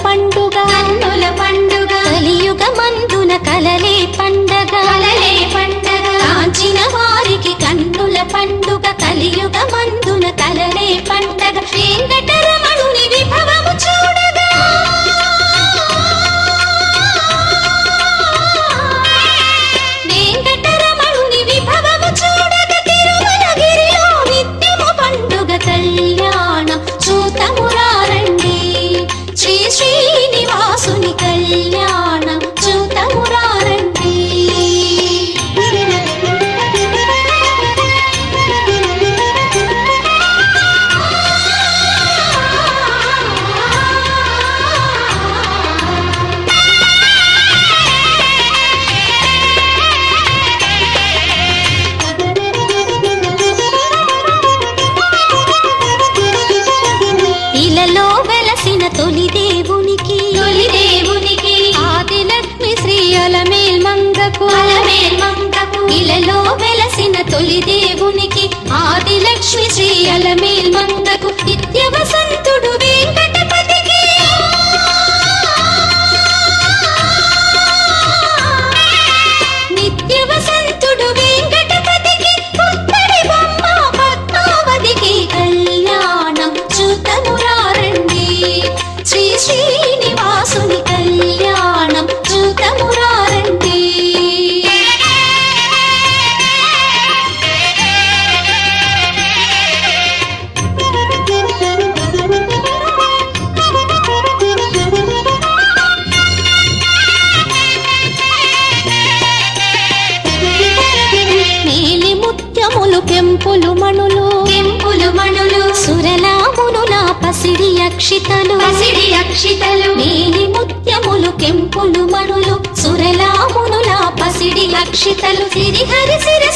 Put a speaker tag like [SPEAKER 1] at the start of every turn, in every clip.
[SPEAKER 1] పండుగ పండుగ కలియుగ
[SPEAKER 2] మందున కలలే
[SPEAKER 1] ఇలలో వెలసిన తొలిదే కెంపులు మణులు
[SPEAKER 2] కెంపులు మణులు
[SPEAKER 1] సురలామునుల పసిడి అక్షితలు.
[SPEAKER 2] పసిడి అక్షితలు.
[SPEAKER 1] నీలి ముత్యములు కెంపులు మణులు సురలామునుల పసిడి అక్షితలు. సిరిహరి శిరసుల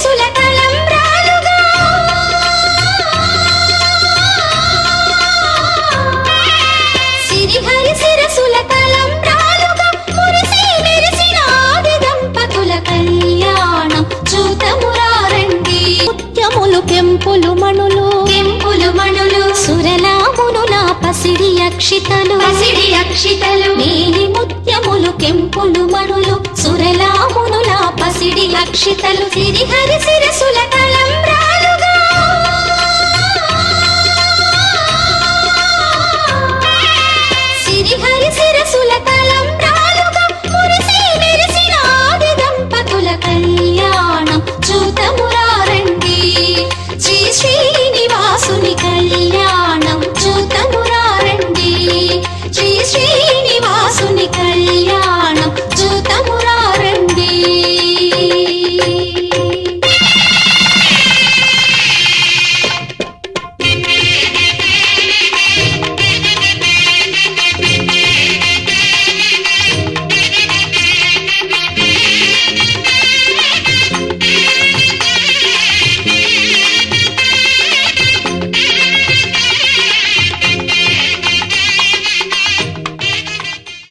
[SPEAKER 1] కెంపులు మణులు
[SPEAKER 2] కెంపులు మణులు
[SPEAKER 1] సురలామునుల పసిడి అక్షితలు.
[SPEAKER 2] పసిడి అక్షితలు.
[SPEAKER 1] నీలి ముత్యములు కెంపులు మణులు సురలామునుల పసిడి అక్షితలు. సిరిహరి శిరసుల తలం